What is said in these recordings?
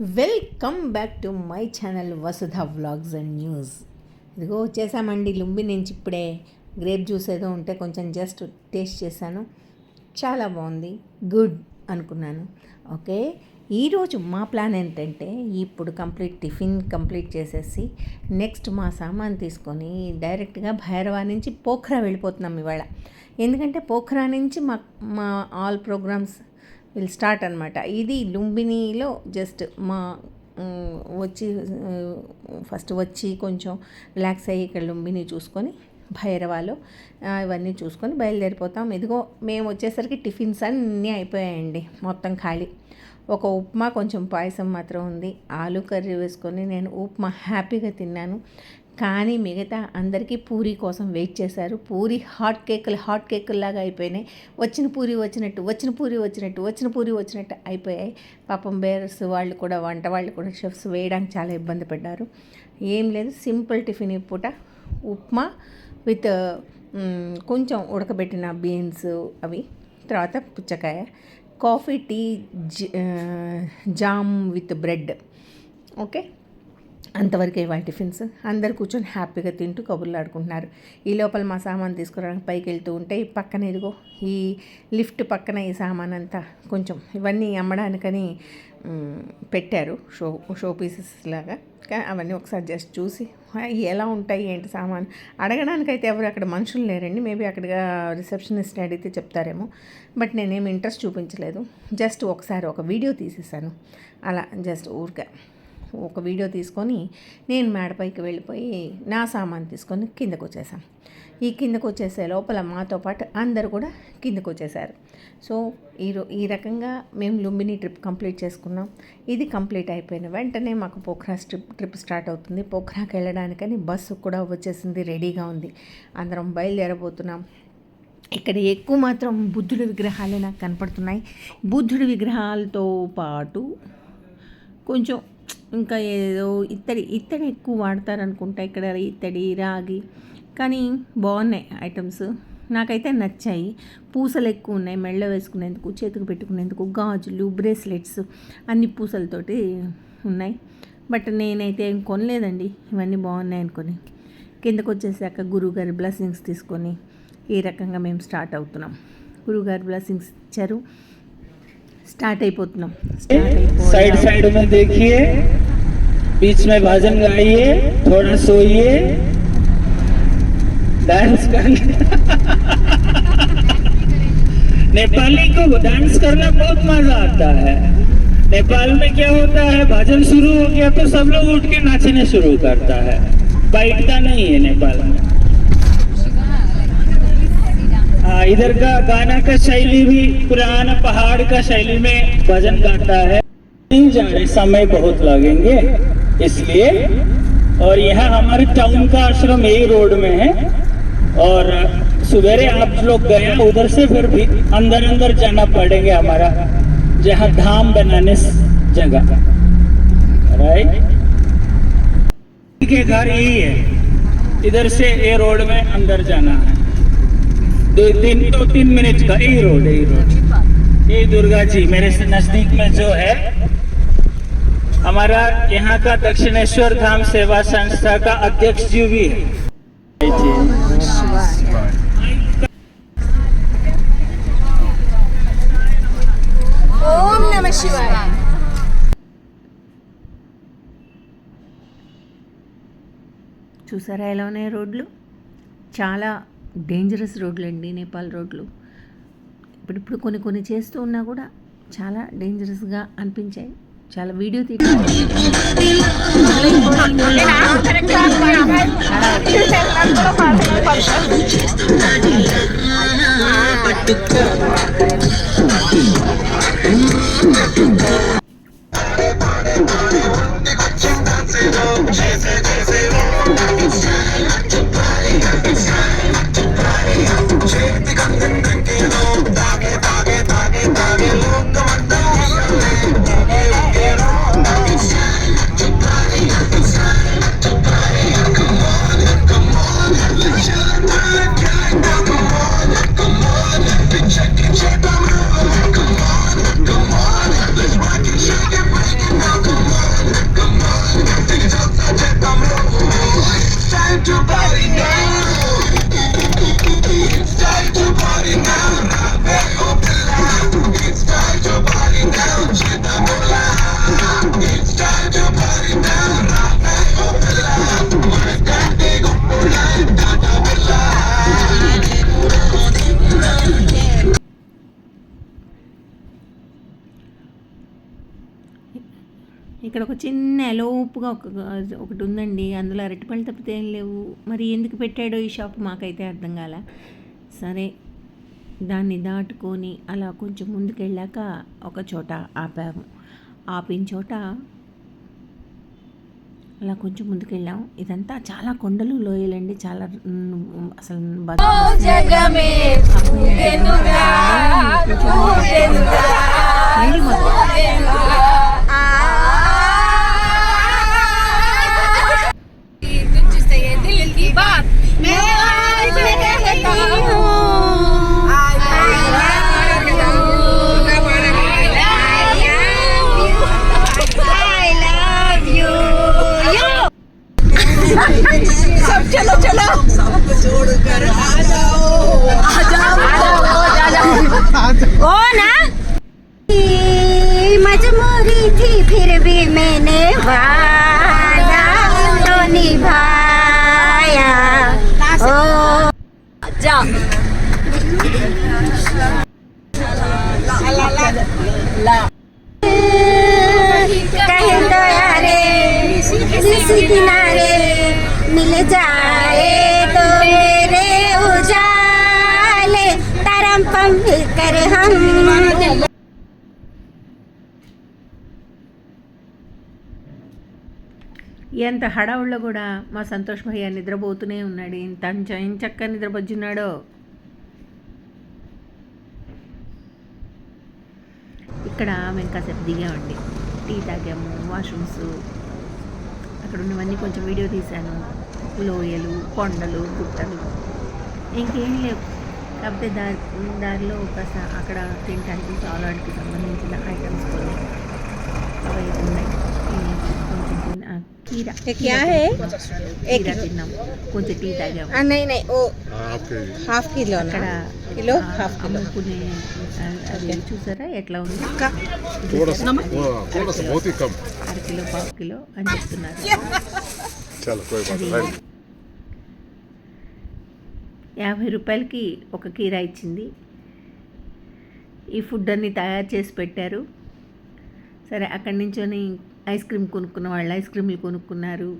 Welcome back to my channel Vasudha vlogs and news. ఇదిగో వచ్చేసామండి లుంబి నుంచి ఇప్పుడే గ్రేప్ జ్యూస్ ఏదో ఉంటే కొంచెం జస్ట్ టేస్ట్ చేశాను. చాలా బాగుంది గుడ్ అనుకున్నాను. ఓకే ఈరోజు మా ప్లాన్ ఏంటంటే ఇప్పుడు కంప్లీట్ టిఫిన్ కంప్లీట్ చేసేసి నెక్స్ట్ మా సామాన్ తీసుకొని డైరెక్ట్గా భైరవా నుంచి పోఖ్రా వెళ్ళిపోతున్నాం ఇవాళ. ఎందుకంటే పోఖ్రా నుంచి మా మా ఆల్ ప్రోగ్రామ్స్ విల్ స్టార్ట్ అనమాట ఇది లుంబినిలో జస్ట్ మా వచ్చి ఫస్ట్ వచ్చి కొంచెం రిలాక్స్ అయ్యి ఇక్కడ లుంబిని చూసుకొని భైరవాలో ఇవన్నీ చూసుకొని బయలుదేరిపోతాం. ఇదిగో మేము వచ్చేసరికి టిఫిన్స్ అన్నీ అయిపోయాయండి మొత్తం ఖాళీ. ఒక ఉప్మా కొంచెం పాయసం మాత్రం ఉంది. ఆలు కర్రీ వేసుకొని నేను ఉప్మా హ్యాపీగా తిన్నాను. కానీ మిగతా అందరికీ పూరి కోసం వెయిట్ చేశారు. పూరి హాట్ కేకులు హాట్ కేకుల్లాగా అయిపోయినాయి. వచ్చిన పూరి వచ్చినట్టు వచ్చిన పూరి వచ్చినట్టు వచ్చిన పూరి వచ్చినట్టు అయిపోయాయి. పాపం బేరర్స్ వాళ్ళు కూడా వంట వాళ్ళు కూడా షెఫ్స్ వేయడానికి చాలా ఇబ్బంది పడ్డారు. ఏం లేదు సింపుల్ టిఫిన్ ఈ పూట. ఉప్మా విత్ కొంచెం ఉడకబెట్టిన బీన్స్ అవి తర్వాత పుచ్చకాయ. కాఫీ టీ జ- జామ్ విత్ బ్రెడ్. ఓకే? అంతవరకే ఇవాళ టిఫిన్స్. అందరు కూర్చొని హ్యాపీగా తింటూ కబుర్లు ఆడుకుంటున్నారు ఈ లోపల మా సామాన్ తీసుకురావడానికి పైకి వెళ్తూ ఉంటే ఈ పక్కన ఇదిగో ఈ లిఫ్ట్ పక్కన ఈ సామాన్ అంతా కొంచెం ఇవన్నీ అమ్మడానికని పెట్టారు. షో షో పీసెస్ లాగా. కానీ అవన్నీ ఒకసారి జస్ట్ చూసి ఎలా ఉంటాయి ఏంటి సామాన్? అడగడానికైతే ఎవరు అక్కడ మనుషులు లేరండి. మేబీ అక్కడ రిసెప్షనిస్ట్ అడిగితే చెప్తారేమో. బట్ నేనేం ఇంట్రెస్ట్ చూపించలేదు. జస్ట్ ఒకసారి ఒక వీడియో తీసేసాను అలా జస్ట్ ఊరికే. ఒక వీడియో తీసుకొని నేను మేడపైకి వెళ్ళిపోయి నా సామాన్ తీసుకొని కిందకు వచ్చేసాం ఈ కిందకు వచ్చేసే లోపల మాతో పాటు అందరు కూడా కిందకు వచ్చేసారు సో ఈ ఈ రకంగా మేము లుంబిని ట్రిప్ కంప్లీట్ చేసుకున్నాం. ఇది కంప్లీట్ అయిపోయిన వెంటనే మాకు పోఖ్రా ట్రిప్ ట్రిప్ స్టార్ట్ అవుతుంది. పోఖ్రాకి వెళ్ళడానికని బస్సు కూడా వచ్చేసింది రెడీగా ఉంది. అందరం బయలుదేరబోతున్నాం. ఇక్కడ ఎక్కువ మాత్రం బుద్ధుడి విగ్రహాలే నాకు కనపడుతున్నాయి. బుద్ధుడి విగ్రహాలతో పాటు కొంచెం ఇంకా ఏదో ఇత్తడి ఇత్తడి ఎక్కువ వాడతారు అనుకుంటా ఇక్కడ ఇత్తడి రాగి. కానీ బాగున్నాయి ఐటమ్స్. నాకైతే నచ్చాయి. పూసలు ఎక్కువ ఉన్నాయి. మెళ్ళ వేసుకునేందుకు చేతికి పెట్టుకునేందుకు గాజులు బ్రేస్లెట్స్ అన్ని పూసలతోటి ఉన్నాయి. బట్ నేనైతే ఏం కొనలేదండి. ఇవన్నీ బాగున్నాయి అనుకొని. కిందకు వచ్చేసాక గురువుగారి బ్లెస్సింగ్స్ తీసుకొని ఈ రకంగా మేము స్టార్ట్ అవుతున్నాం. గురువుగారి బ్లెస్సింగ్స్ ఇచ్చారు. స్టార్ట్ అయిపోతున్నాం స్టార్ట్ साइड అయిపోయాం साइड में देखिए बीच में भजन गाइए थोड़ा सोइए डांस करने नेपाली को डांस करना बहुत मजा आता है नेपाल में क्या होता है भजन शुरू हो गया तो सब लोग उठ के नाचने शुरू करता है बैठता नहीं है नेपाल में इधर का गाना का शैली भी, पुराना पहाड़ का शैली में भजन गाता है। नहीं जा रहे, समय बहुत लगेंगे, इसलिए। और यह हमारे टाउन का आश्रम यही रोड में है। और सवेरे आप लोग गए, उधर से फिर भी अंदर अंदर जाना पड़ेंगे हमारा, जहाँ धाम बनाने जगह। राइट के घर यही है। इधर से ये रोड में अंदर जाना है। दो तीन दो तीन मिनट का यही रोड यही रोड ये दुर्गा जी मेरे से नजदीक में जो है हमारा यहाँ का दक्षिणेश्वर धाम सेवा संस्था का अध्यक्ष जी भी है ఓం నమ శివాయ చూసారా ఎలా ఉన్నాయి రోడ్లు చాలా డేంజరస్ రోడ్లు అండి నేపాల్ రోడ్లు. ఇప్పుడిప్పుడు కొన్ని కొన్ని చేస్తూ ఉన్నా కూడా చాలా డేంజరస్గా అనిపించాయి. చాలా వీడియో తీయడం ఒక చిన్న ఎలోపుగా ఒక ఒకటి ఉందండి. అందులో అరటిపళ్ళు తప్పితే ఏం లేవు. మరి ఎందుకు పెట్టాడో ఈ షాప్ మాకైతే అర్థం కాల. సరే దాన్ని దాటుకొని అలా కొంచెం ముందుకెళ్ళాక ఒక చోట ఆపాము. ఆపిన చోట అలా కొంచెం ముందుకెళ్ళాం. ఇదంతా చాలా కొండలు లోయలండి. చాలా అసలు किनारे मिल जाए तो मेरे उजाले तरम पम कर हम ఎంత హడావుల్లో కూడా మా సంతోష్ భయ్య నిద్రపోతూనే ఉన్నాడు ఇంత చక్క నిద్రపోతున్నాడో ఇక్కడ మేము కాసేపు దిగామండి టీ తాగాము వాష్రూమ్స్ అక్కడ ఉన్నవన్నీ కొంచెం వీడియో తీశాను. లోయలు కొండలు గుట్టలు. ఇంకేం లేవు. కాకపోతే దారి దారిలో ఒక అక్కడ తినడానికి సాలాడ్కి సంబంధించిన ఐటమ్స్ కొన్ని అవి ఉన్నాయి. తిన్న ఆ, కీర ये क्या है కీర తిన్నాం కొంచెం టీ తాగాము आ, नहीं नहीं वो हाफ के जी हाफ किलो అక్కడ ना కిలో, ఆ, హాఫ్ కిలో. అమ్ముకునే ఆ, అది చూసారా ఎట్లా ఉంది थोड़ा सा हाँ, थोड़ा सा बहुत ही कम అర కిలో పావు కిలో అని చెప్తున్నారు चलो कोई बात అది नहीं राइट యాభై రూపాయలకి ఒక కీరా ఇచ్చింది ఈ ఫుడ్ అన్ని తయారు చేసి పెట్టారు సరే అక్కడి నుంచొని ఐస్ క్రీమ్ కొనుక్కున్న వాళ్ళు ఐస్ క్రీమ్లు కొనుక్కున్నారు.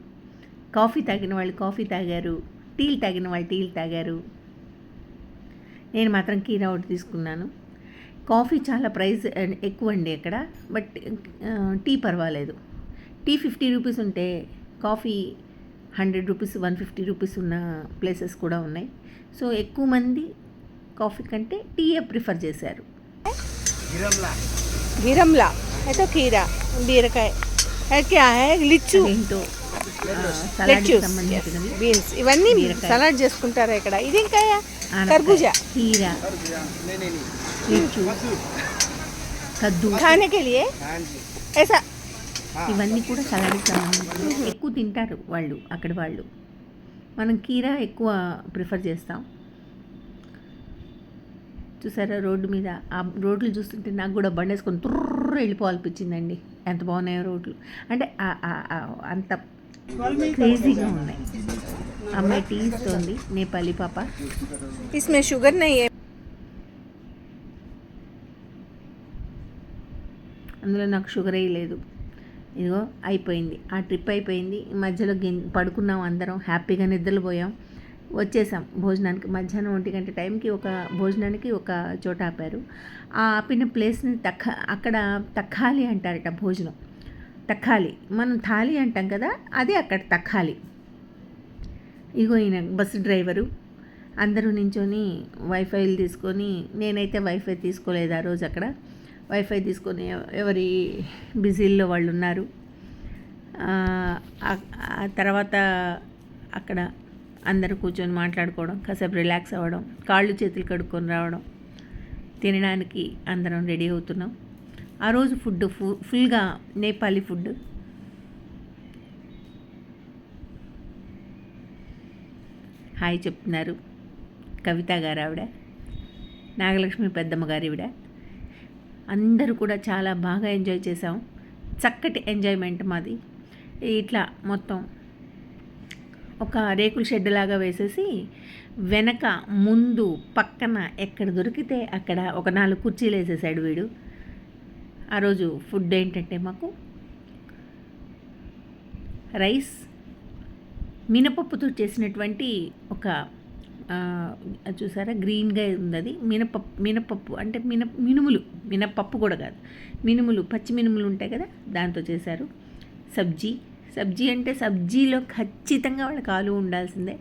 కాఫీ తాగిన వాళ్ళు కాఫీ తాగారు. టీలు తాగిన వాళ్ళు టీలు తాగారు. నేను మాత్రం కీరా ఒకటి తీసుకున్నాను. కాఫీ చాలా ప్రైస్ ఎక్కువ అండి అక్కడ. బట్ టీ పర్వాలేదు. టీ ఫిఫ్టీ రూపీస్ ఉంటే coffee hundred rupees one fifty rupees ఉన్న ప్లేసెస్ కూడా ఉన్నాయి. సో ఎక్కువ మంది కాఫీ కంటే టీయే ప్రిఫర్ చేశారు. గిరంలా. అయితే కీరా బీరకాయ. అది क्या है లిచ్చు ఏంటో సలాడ్కి సంబంధించినవి బీన్స్ ఇవన్నీ బీరకాయ. సలాడ్ చేసుకుంటారా ఇక్కడ ఇది ఇంకా ఆనపకాయ, కర్బూజా కీర లిచ్చు కద్దు खाने के लिए ऐसा ఇవన్నీ కూడా సలాడ్కి సంబంధించినవి ఎక్కువ తింటారు వాళ్ళు అక్కడి వాళ్ళు మనం కీర ఎక్కువ ప్రిఫర్ చేస్తాం చూసారా రోడ్డు మీద ఆ రోడ్లు చూస్తుంటే నాకు కూడా బండి వేసుకొని తుర్ర వెళ్ళిపోవాలనిపించిందండి ఎంత బాగున్నాయో రోడ్లు. అంటే అంత క్రేజీగా ఉన్నాయి. అమ్మాయి టీ ఇస్తుంది నేపాలి పాప. ఇస్మే షుగర్ నయ్యే అందులో నాకు షుగర్ వేయలేదు ఇదిగో అయిపోయింది. ఆ ట్రిప్ అయిపోయింది. మధ్యలో పడుకున్నాం అందరం. హ్యాపీగా నిద్రపోయాం వచ్చేసాం భోజనానికి. మధ్యాహ్నం ఒంటి గంట టైంకి ఒక భోజనానికి ఒక చోట ఆపారు. ఆ ఆపిన ప్లేస్ని తక్క అక్కడ తక్కాలి అంటారట భోజనం. తక్కాలి. మనం థాలి అంటాం కదా అదే అక్కడ తక్కాలి. ఇగో ఈయన బస్సు డ్రైవరు. అందరూ నించొని వైఫైలు తీసుకొని నేనైతే వైఫై తీసుకోలేదు ఆ రోజు అక్కడ. వైఫై తీసుకొని ఎవరి బిజీల్లో వాళ్ళు ఉన్నారు. తర్వాత అక్కడ అందరూ కూర్చొని మాట్లాడుకోవడం కాసేపు రిలాక్స్ అవ్వడం కాళ్ళు చేతులు కడుక్కొని రావడం తినడానికి అందరం రెడీ అవుతున్నాం. ఆ రోజు ఫుడ్ ఫు ఫుల్గా నేపాలీ ఫుడ్. హాయ్ చెప్తున్నారు కవిత గారు ఆవిడ నాగలక్ష్మి పెద్దమ్మ గారు ఈవిడ. అందరూ కూడా చాలా బాగా ఎంజాయ్ చేసాం చక్కటి ఎంజాయ్మెంట్ మాది. ఇట్లా మొత్తం ఒక రేకుల షెడ్ లాగా వేసేసి వెనక ముందు పక్కన ఎక్కడ దొరికితే అక్కడ ఒక నాలుగు కుర్చీలు వేసేసాడు వీడు. ఆ రోజు ఫుడ్ ఏంటంటే మాకు రైస్ మినపప్పుతో చేసినటువంటి ఒక చూసారా? గ్రీన్గా ఉంది అది. మినపప్పు మినపప్పు అంటే మిన మినుములు మినపప్పు కూడా కాదు. మినుములు పచ్చి మినుములు ఉంటాయి కదా? దాంతో చేశారు. సబ్జీ సబ్జీ అంటే సబ్జీలో ఖచ్చితంగా వాళ్ళకి ఆలు ఉండాల్సిందే.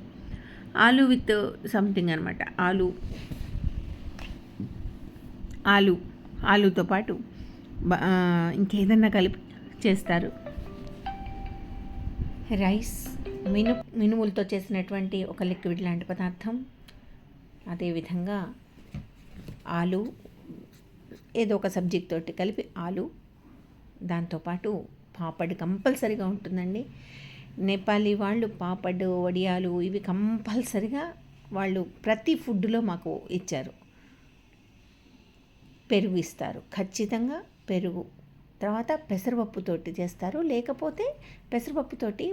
ఆలు విత్ సంథింగ్ అనమాట ఆలు. ఆలు. ఆలుతో పాటు ఇంకేదన్నా కలిపి చేస్తారు. రైస్ మిను మినుములతో చేసినటువంటి ఒక లిక్విడ్ లాంటి పదార్థం. అదేవిధంగా ఆలు ఏదో ఒక సబ్జెక్ట్ తోటి కలిపి ఆలు. దాంతోపాటు పాపడ్ కంపల్సరీగా ఉంటుందండి. నేపాలీ వాళ్ళు పాపడ్ వడియాలు ఇవి కంపల్సరిగా వాళ్ళు ప్రతి ఫుడ్లో మాకు ఇచ్చారు. పెరుగు ఇస్తారు. ఖచ్చితంగా పెరుగు. తర్వాత పెసరపప్పుతోటి చేస్తారు. లేకపోతే పెసరపప్పుతోటి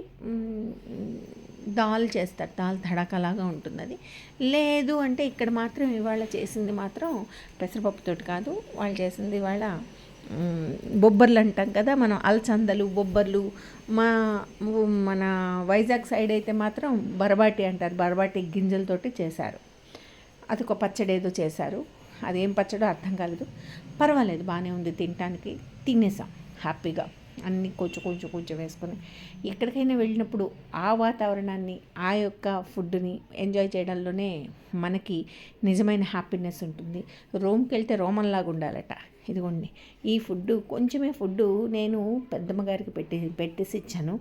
దాల్ చేస్తారు. దాల్ తడకలాగా ఉంటుంది అది లేదు అంటే ఇక్కడ మాత్రం ఇవాళ చేసింది మాత్రం పెసరపప్పుతోటి కాదు. వాళ్ళు చేసింది ఇవాళ బొబ్బర్లు అంటాం కదా మనం అలచందలు బొబ్బర్లు మా మన వైజాగ్ సైడ్ అయితే మాత్రం బరబాటి అంటారు. బరబాటి గింజలతోటి చేశారు. అది ఒక పచ్చడి ఏదో చేశారు. అదేం పచ్చడో అర్థం కాలేదు. పర్వాలేదు బాగానే ఉంది తినటానికి. తినేసాం హ్యాపీగా. అన్నీ కొంచెం కొంచెం కొంచెం వేసుకొని. ఎక్కడికైనా వెళ్ళినప్పుడు ఆ వాతావరణాన్ని ఆ యొక్క ఫుడ్ని ఎంజాయ్ చేయడంలోనే మనకి నిజమైన హ్యాపీనెస్ ఉంటుంది. రోమ్కి వెళ్తే రోమన్లాగా ఉండాలట. ఇదిగోండి ఈ ఫుడ్ కొంచెమే ఫుడ్ నేను పెద్దమ్మ గారికి పెట్టి పెట్టేసి ఇచ్చాను.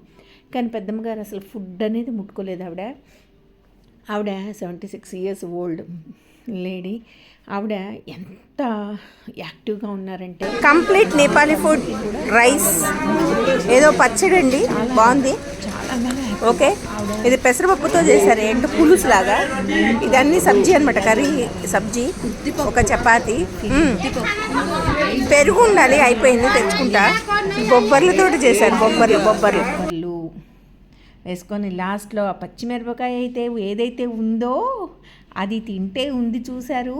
కానీ పెద్దమ్మ గారు అసలు ఫుడ్ అనేది ముట్టుకోలేదు ఆవిడ. ఆవిడ seventy six years old lady. ఆవిడ ఎంత యాక్టివ్గా ఉన్నారంటే కంప్లీట్ నేపాలీ ఫుడ్ రైస్ ఏదో పచ్చడి అండి బాగుంది. చాలా ఓకే? ఇది పెసరపప్పుతో చేశారు ఏంటో పులుసు లాగా ఇదన్నీ సబ్జీ అనమాట కర్రీ సబ్జీ ఒక చపాతి. పెరుగు ఉండాలి అయిపోయింది తెచ్చుకుంటా. బొబ్బర్లతో చేశారు బొబ్బర్లు బొబ్బర్లు. బొబ్బర్లు. వేసుకొని లాస్ట్లో ఆ పచ్చిమిరపకాయ అయితే ఏదైతే ఉందో అది తింటే ఉంది చూశారు.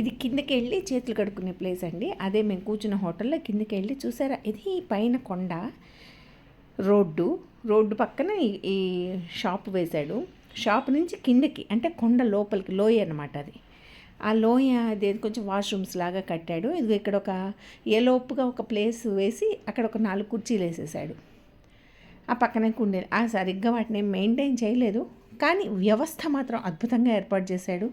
ఇది కిందకి వెళ్ళి చేతులు కడుక్కునే ప్లేస్ అండి. అదే మేము కూర్చున్న హోటల్లో కిందకి వెళ్ళి చూసారా ఇది పైన కొండ. రోడ్డు రోడ్డు పక్కన ఈ- షాప్ వేశాడు. షాప్ నుంచి కిందకి అంటే కొండ లోపలికి లోయ అనమాట అది. ఆ లోయ అది కొంచెం వాష్రూమ్స్ లాగా కట్టాడు. ఇది ఇక్కడ ఒక ఎలోపుగా ఒక ప్లేస్ వేసి అక్కడ ఒక నాలుగు కుర్చీలు వేసేసాడు. ఆ పక్కనే కుండీలు ఆ సరిగ్గా వాటిని మెయింటైన్ చేయలేదు. కానీ వ్యవస్థ మాత్రం అద్భుతంగా ఏర్పాటు చేశాడు.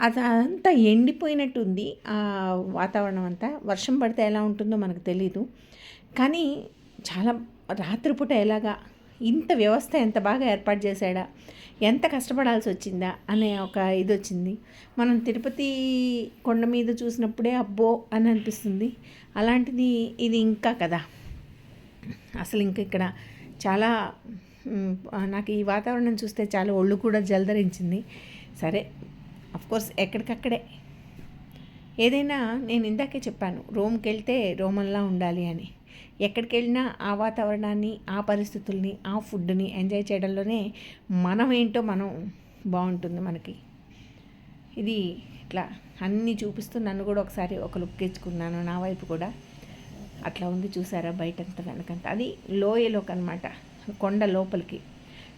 అదంతా ఎండిపోయినట్టు ఉంది ఆ వాతావరణం అంతా. వర్షం పడితే ఎలా ఉంటుందో మనకు తెలీదు. కానీ చాలా రాత్రిపూట ఎలాగా? ఇంత వ్యవస్థ ఎంత బాగా ఏర్పాటు చేశాడా? ఎంత కష్టపడాల్సి వచ్చిందా? అనే ఒక ఇది వచ్చింది మనం తిరుపతి కొండ మీద చూసినప్పుడే అబ్బో అని అనిపిస్తుంది. అలాంటిది ఇది ఇంకా కదా? అసలు ఇంక ఇక్కడ చాలా నాకు ఈ వాతావరణం చూస్తే చాలా ఒళ్ళు కూడా జలధరించింది. సరే కోర్స్ ఎక్కడికక్కడే. ఏదైనా నేను ఇందాకే చెప్పాను రోమ్కి వెళ్తే రోమన్లా ఉండాలి అని. ఎక్కడికి వెళ్ళినా ఆ వాతావరణాన్ని ఆ పరిస్థితుల్ని ఆ ఫుడ్ని ఎంజాయ్ చేయడంలోనే మనం ఏంటో మనం బాగుంటుంది మనకి. ఇది ఇట్లా అన్నీ చూపిస్తూ నన్ను కూడా ఒకసారి ఒక లుక్ ఇచ్చుకున్నాను నా వైపు కూడా. అట్లా ఉంది చూసారా బయటంత వెనకంత. అది లోయలోకి అనమాట కొండ లోపలికి.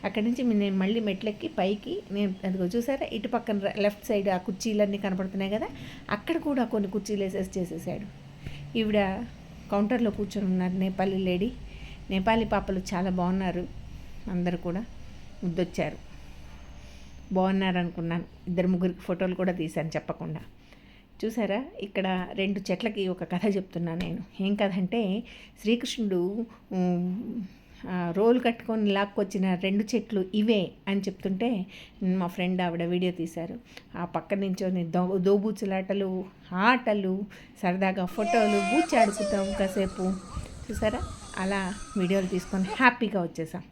అక్కడి నుంచి నేను మళ్ళీ మెట్లెక్కి పైకి నేను అదిగో చూసారా ఇటు పక్కన లెఫ్ట్ సైడ్ ఆ కుర్చీలన్నీ కనపడుతున్నాయి కదా అక్కడ కూడా కొన్ని కుర్చీలు వేసేసి చేసేసాడు. ఈవిడ కౌంటర్లో కూర్చొని ఉన్నారు నేపాలీ లేడీ. నేపాలీ పాపలు చాలా బాగున్నారు. అందరు కూడా ముద్దొచ్చారు. బాగున్నారు అనుకున్నాను. ఇద్దరు ముగ్గురికి ఫోటోలు కూడా తీశాను చెప్పకుండా. చూసారా? ఇక్కడ రెండు చెట్లకి ఒక కథ చెప్తున్నా నేను. ఏం కథ అంటే శ్రీకృష్ణుడు రోలు కట్టుకొని లాక్కొచ్చిన రెండు చెట్లు ఇవే అని చెప్తుంటే మా ఫ్రెండ్ ఆవిడ వీడియో తీశారు. ఆ పక్క నుంచొని దో దోబూచులాటలు ఆటలు సరదాగా ఫోటోలు బూచి ఆడుకుంటాం కాసేపు. చూసారా? అలా వీడియోలు తీసుకొని హ్యాపీగా వచ్చేసాం.